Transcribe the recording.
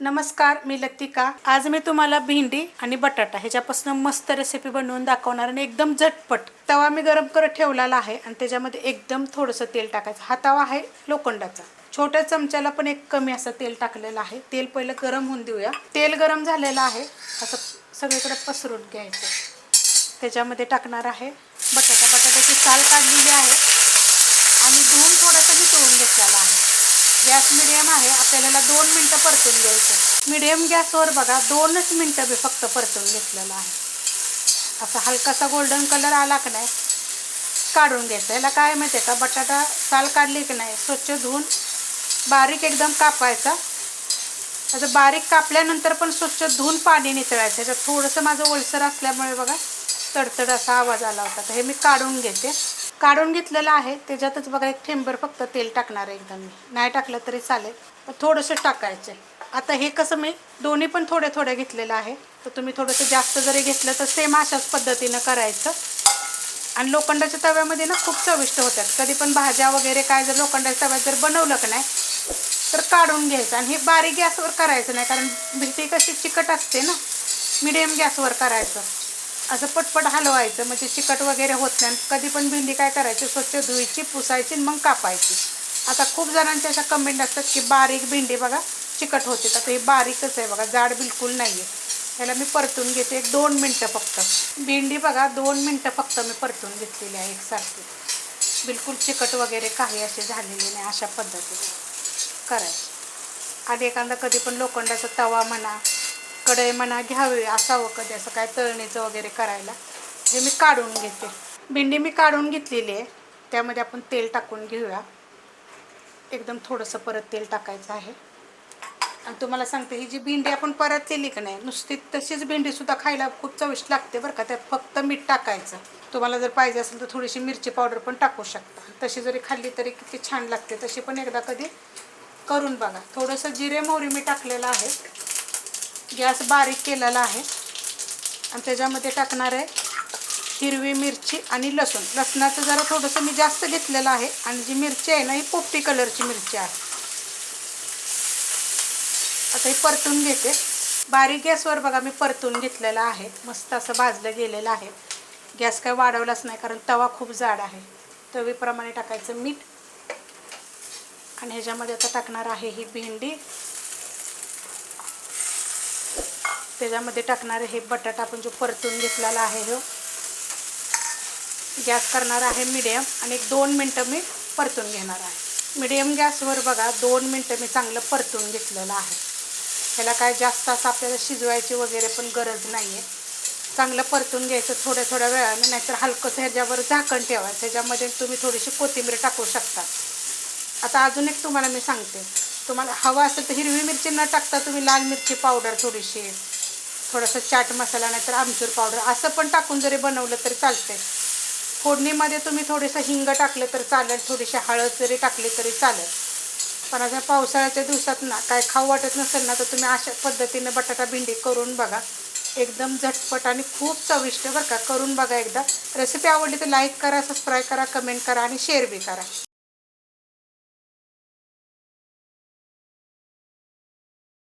नमस्कार मी लतिका. आज मी तुम्हाला भेंडी आणि बटाटा ह्याच्यापासून मस्त रेसिपी बनवून दाखवणार आणि एकदम झटपट. तवा मी गरम करत ठेवलेला आहे आणि त्याच्यामध्ये एकदम थोडंसं तेल टाकायचं. हा तवा आहे लोखंडाचा. छोट्या चमच्याला पण एक कमी असं तेल टाकलेलं आहे. तेल पहिलं गरम होऊन देऊया. तेल गरम झालेलं आहे. असं सगळीकडे पसरून घ्यायचं. त्याच्यामध्ये टाकणार आहे बटाटा. बटाट्याची साल काढलेली आहे. आणि धुवून थोडासा तोडून घेतलेला आहे. गॅस मिडियम आहे आपल्याला दोन मिनटं परतून घ्यायचं. मिडियम गॅसवर बघा दोनच मिनटं मी फक्त परतून घेतलेलं आहे. असा हलकासा गोल्डन कलर आला की नाही काढून घ्यायचं. याला काय माहिती आहे का? बटाटा साल काढली की नाही स्वच्छ धुवून बारीक एकदम कापायचा. असं बारीक कापल्यानंतर पण स्वच्छ धुवून पाणी नितळायचं. ह्याच्यात थोडंसं माझं ओलसर असल्यामुळे बघा तडतड असा आवाज आला होता. तर हे मी काढून घेते. काढून घेतलेलं आहे. त्याच्यातच बघा एक थेंबर फक्त तेल टाकणार आहे एकदम मी. नाही टाकलं तरी चालेल. पण थोडंसं टाकायचं आता हे कसं मी दोन्ही पण थोडे थोडे घेतलेलं आहे. तर तुम्ही थोडंसं जास्त जरी घेतलं तर सेम अशाच पद्धतीनं करायचं. आणि लोखंडाच्या तव्यामध्ये ना खूप चविष्ट होतात. कधी पण भाज्या वगैरे काय जर लोखंडाच्या तव्यात जर बनवलं का नाही तर काढून घ्यायचं. आणि हे बारीक गॅसवर करायचं नाही कारण भीती कशी चिकट असते ना मिडियम गॅसवर करायचं. असं पटपट हलवायचं म्हणजे चिकट वगैरे होत नाही. कधी पण भेंडी काय करायची स्वच्छ धुवायची पुसायची आणि मग कापायची. आता खूप जणांच्या अशा कमेंट असतात की बारीक भेंडी बघा चिकट होते. तर हे बारीकच आहे बघा जाड बिलकुल नाही आहे ह्याला मी परतून घेते. एक दोन मिनटं फक्त. भेंडी बघा दोन मिनटं फक्त मी परतून घेतलेली आहे एकसारखी. बिलकुल चिकट वगैरे काही असे झालेले नाही अशा पद्धतीने. करायचं आणि एखादा कधी पण लोखंडाचा तवा म्हणा कढई म्हणा घ्यावी असावं कधी असं काय तळणीचं वगैरे करायला. हे मी काढून घेते. भेंडी मी काढून घेतलेली आहे. त्यामध्ये आपण तेल टाकून घेऊया. एकदम थोडंसं परत तेल टाकायचं आहे. आणि तुम्हाला सांगते ही जी भेंडी आपण परत केली का नाही नुसती तशीच भेंडीसुद्धा खायला खूप चविष्ट लागते बरं का. त्यात फक्त मीठ टाकायचं. तुम्हाला जर पाहिजे असेल तर थोडीशी मिरची पावडर पण टाकू शकता. तशी जरी खाल्ली तरी किती छान लागते. तशी पण एकदा कधी करून बघा. थोडंसं जिरे मोहरी मी टाकलेलं आहे. गॅस बारीक केलेला आहे. आणि त्याच्यामध्ये टाकणार आहे हिरवी मिरची आणि लसूण. लसणाचं जरा थोडंसं मी जास्त घेतलेलं आहे. आणि जी मिरची आहे ना ही पोपटी कलरची मिरची आहे. आता ही परतून घेते. बारीक गॅसवर बघा मी परतून घेतलेलं आहे. मस्त असं भाजलं गेलेलं आहे. गॅस काय वाढवलाच नाही कारण तवा खूप जाड आहे. तवीप्रमाणे टाकायचं मीठ. आणि ह्याच्यामध्ये आता टाकणार आहे ही भेंडी. त्याच्यामध्ये टाकणारे हे बटाटा आपण जो परतून घेतलेला आहे हो गॅस करणार आहे मिडियम आणि एक दोन मिनटं मी परतून घेणार आहे. मिडियम गॅसवर बघा दोन मिनटं मी चांगलं परतून घेतलेलं आहे. ह्याला काय जास्त असं आपल्याला शिजवायची वगैरे पण गरज नाही आहे चांगलं परतून घ्यायचं थोड्या थोड्या वेळाने नाहीतर हलकंसं ह्याच्यावर झाकण ठेवायचं. ह्याच्यामध्ये तुम्ही थोडीशी कोथिंबीर टाकू शकता. आता अजून एक तुम्हाला मी सांगते. तुम्हाला हवं असेल तर हिरवी मिरची न टाकता तुम्ही लाल मिरची पावडर थोडीशी थोडंसं चाट मसाला नाहीतर आमचूर पावडर असं पण टाकून जरी बनवलं तरी चालतंय. फोडणीमध्ये तुम्ही थोडंसं हिंग टाकलं तर चालेल थोडीशी हळद जरी टाकली तरी चालेल. पण अशा पावसाळ्याच्या दिवसात ना काय खाऊ वाटत नसेल ना तर तुम्ही अशा पद्धतीने बटाटा भेंडी करून बघा. एकदम झटपट आणि खूप चविष्ट बरं का करून बघा एकदा. रेसिपी आवडली तर लाईक करा सबस्क्राईब करा कमेंट करा आणि शेअर बी करा.